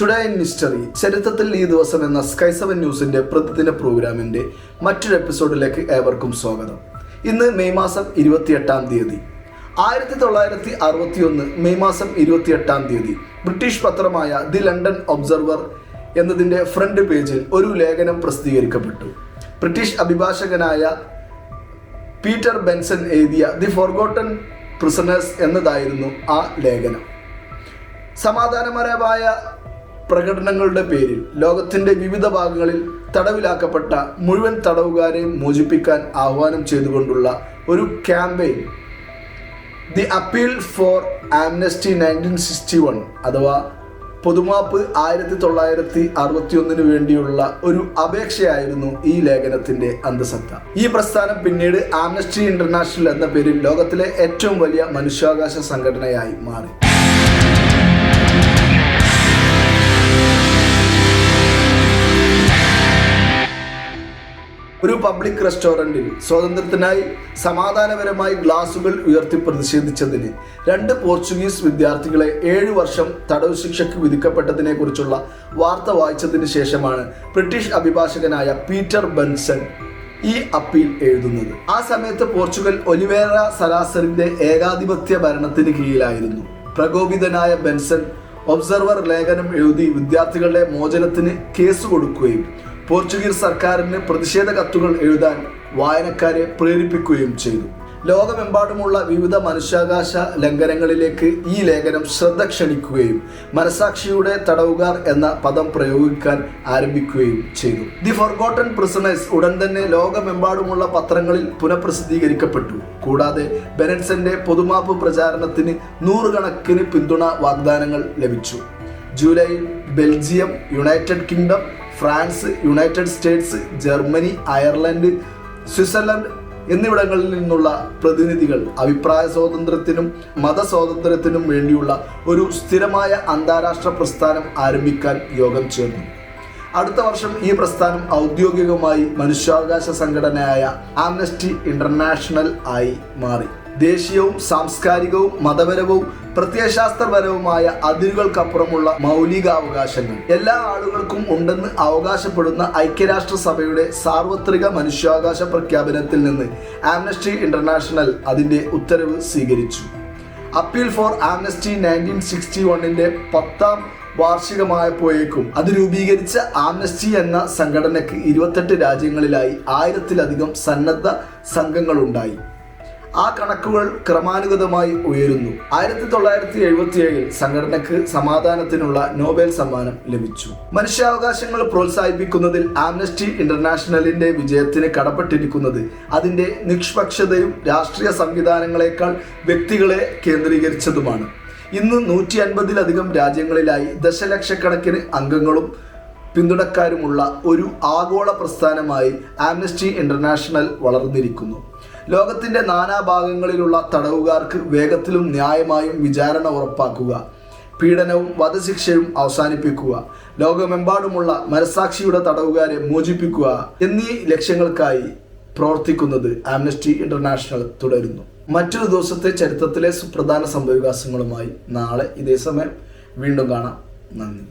Today in mystery ചരിത്രത്തിൽ ഈ ദിവസം എന്ന സ്കൈ സെവൻ ന്യൂസിന്റെ പ്രതിദിന പ്രോഗ്രാമിന്റെ മറ്റൊരു എപ്പിസോഡിലേക്ക് ഏവർക്കും സ്വാഗതം. ഇന്ന് മെയ് മാസം ഇരുപത്തിയെട്ടാം തീയതി. ആയിരത്തി തൊള്ളായിരത്തി അറുപത്തി ഒന്ന് മെയ് മാസം ഇരുപത്തിയെട്ടാം തീയതി ബ്രിട്ടീഷ് പത്രമായ ദി ലണ്ടൻ ഒബ്സർവർ എന്നതിന്റെ ഫ്രണ്ട് പേജിൽ ഒരു ലേഖനം പ്രസിദ്ധീകരിക്കപ്പെട്ടു. ബ്രിട്ടീഷ് അഭിഭാഷകനായ പീറ്റർ ബെൻസൺ എഴുതിയ ദി ഫോർഗോട്ടൺ പ്രിസണേഴ്സ് എന്നതായിരുന്നു ആ ലേഖനം. സമാധാനപരമായ പ്രകടനങ്ങളുടെ പേരിൽ ലോകത്തിന്റെ വിവിധ ഭാഗങ്ങളിൽ തടവിലാക്കപ്പെട്ട മുഴുവൻ തടവുകാരെയും മോചിപ്പിക്കാൻ ആഹ്വാനം ചെയ്തുകൊണ്ടുള്ള ഒരു campaign. The appeal for amnesty nineteen sixty one അഥവാ പൊതുമാപ്പ് ആയിരത്തി തൊള്ളായിരത്തി അറുപത്തി ഒന്നിന് വേണ്ടിയുള്ള ഒരു അപേക്ഷയായിരുന്നു ഈ ലേഖനത്തിന്റെ അന്തസത്ത. ഈ പ്രസ്ഥാനം പിന്നീട് ആംനസ്റ്റി ഇന്റർനാഷണൽ എന്ന പേരിൽ ലോകത്തിലെ ഏറ്റവും വലിയ മനുഷ്യാവകാശ സംഘടനയായി മാറി. ഒരു പബ്ലിക് റെസ്റ്റോറന്റിൽ സ്വാതന്ത്ര്യത്തിനായി സമാധാനപരമായി ഗ്ലാസുകൾ ഉയർത്തി പ്രതിഷേധിച്ചതിന് രണ്ട് പോർച്ചുഗീസ് വിദ്യാർത്ഥികളെ ഏഴു വർഷം തടവ് ശിക്ഷയ്ക്ക് വിധിക്കപ്പെട്ടതിനെ കുറിച്ചുള്ള വാർത്ത വായിച്ചതിന് ശേഷമാണ് ബ്രിട്ടീഷ് അഭിഭാഷകനായ പീറ്റർ ബെൻസൺ ഈ അപ്പീൽ എഴുതുന്നത്. ആ സമയത്ത് പോർച്ചുഗൽ ഒലിവേറ സലാസറിന്റെ ഏകാധിപത്യ ഭരണത്തിന് കീഴിലായിരുന്നു. പ്രകോപിതനായ ബെൻസൺ ഒബ്സർവർ ലേഖനം എഴുതി വിദ്യാർത്ഥികളുടെ മോചനത്തിന് കേസ് കൊടുക്കുകയും പോർച്ചുഗീസ് സർക്കാരിന് പ്രതിഷേധ കത്തുകൾ എഴുതാൻ വായനക്കാരെ പ്രേരിപ്പിക്കുകയും ചെയ്തു. ലോകമെമ്പാടുമുള്ള വിവിധ മനുഷ്യാവകാശ ലംഘനങ്ങളിലേക്ക് ഈ ലേഖനം ശ്രദ്ധ ക്ഷണിക്കുകയും മനസാക്ഷിയുടെ തടവുകാർ എന്ന പദം പ്രയോഗിക്കാൻ ആരംഭിക്കുകയും ചെയ്തു. ദി ഫോർഗോട്ടൺ പ്രിസണേഴ്സ് ഉടൻ തന്നെ ലോകമെമ്പാടുമുള്ള പത്രങ്ങളിൽ പുനഃപ്രസിദ്ധീകരിക്കപ്പെട്ടു. കൂടാതെ ബെനൻസന്റെ പൊതുമാപ്പ് പ്രചാരണത്തിന് നൂറുകണക്കിന് പിന്തുണ വാഗ്ദാനങ്ങൾ ലഭിച്ചു. ജൂലൈയിൽ Belgium United Kingdom France United States Germany Ireland Switzerland എന്നിവിടങ്ങളിൽ നിന്നുള്ള പ്രതിനിധികൾ അഭിപ്രായ സ്വാതന്ത്ര്യത്തിനും മതസ്വാതന്ത്ര്യത്തിനും വേണ്ടിയുള്ള ഒരു സ്ഥിരമായ അന്താരാഷ്ട്ര പ്രസ്ഥാനം ആരംഭിക്കാൻ യോഗം ചേർന്നു. അടുത്ത വർഷം ഈ പ്രസ്ഥാനം ഔദ്യോഗികമായി മനുഷ്യാവകാശ സംഘടനയായ ആംനസ്റ്റി ഇന്റർനാഷണൽ ആയി മാറി. ദേശീയവും സാംസ്കാരികവും മതപരവും പ്രത്യയശാസ്ത്രപരവുമായ അതിരുകൾക്കപ്പുറമുള്ള മൗലികാവകാശങ്ങൾ. എല്ലാ ആളുകൾക്കും ഉണ്ടെന്ന് അവകാശപ്പെടുന്ന ഐക്യരാഷ്ട്രസഭയുടെ സാർവത്രിക മനുഷ്യാവകാശ പ്രഖ്യാപനത്തിൽ നിന്ന് ആംനസ്റ്റി ഇന്റർനാഷണൽ അതിന്റെ ഉത്തരവ് സ്വീകരിച്ചു. Appeal for amnesty nineteen sixty വണ്ണിന്റെ പത്താം വാർഷികമായപ്പോഴേക്കും അത് രൂപീകരിച്ച ആംനസ്റ്റി എന്ന സംഘടനയ്ക്ക് ഇരുപത്തെട്ട് രാജ്യങ്ങളിലായി ആയിരത്തിലധികം സന്നദ്ധ സംഘങ്ങളുണ്ടായി. ആ കണക്കുകൾ ക്രമാനുഗതമായി ഉയരുന്നു. ആയിരത്തി തൊള്ളായിരത്തി എഴുപത്തി ഏഴിൽ സംഘടനയ്ക്ക് സമാധാനത്തിനുള്ള നോബൽ സമ്മാനം ലഭിച്ചു. മനുഷ്യാവകാശങ്ങൾ പ്രോത്സാഹിപ്പിക്കുന്നതിൽ ആംനസ്റ്റി ഇന്റർനാഷണലിന്റെ വിജയത്തിന് കടപ്പെട്ടിരിക്കുന്നത് അതിന്റെ നിഷ്പക്ഷതയും രാഷ്ട്രീയ സംവിധാനങ്ങളെക്കാൾ വ്യക്തികളെ കേന്ദ്രീകരിച്ചതുമാണ്. ഇന്ന് നൂറ്റി അൻപതിലധികം രാജ്യങ്ങളിലായി ദശലക്ഷക്കണക്കിന് അംഗങ്ങളും പിന്തുണക്കാരുമുള്ള ഒരു ആഗോള പ്രസ്ഥാനമായി ആംനസ്റ്റി ഇന്റർനാഷണൽ വളർന്നിരിക്കുന്നു. ലോകത്തിന്റെ നാനാഭാഗങ്ങളിലുള്ള തടവുകാർക്ക് വേഗത്തിലും ന്യായമായും വിചാരണ ഉറപ്പാക്കുക. പീഡനവും വധശിക്ഷയും അവസാനിപ്പിക്കുക. ലോകമെമ്പാടുമുള്ള മനസാക്ഷിയുടെ തടവുകാരെ മോചിപ്പിക്കുക എന്നീ ലക്ഷ്യങ്ങൾക്കായി പ്രവർത്തിക്കുന്നത് ആംനസ്റ്റി ഇന്റർനാഷണൽ തുടരുന്നു. മറ്റൊരു ദിവസത്തെ ചരിത്രത്തിലെ സുപ്രധാന സംഭവവികാസങ്ങളുമായി നാളെ ഇതേ സമയം വീണ്ടും കാണാം. നന്ദി.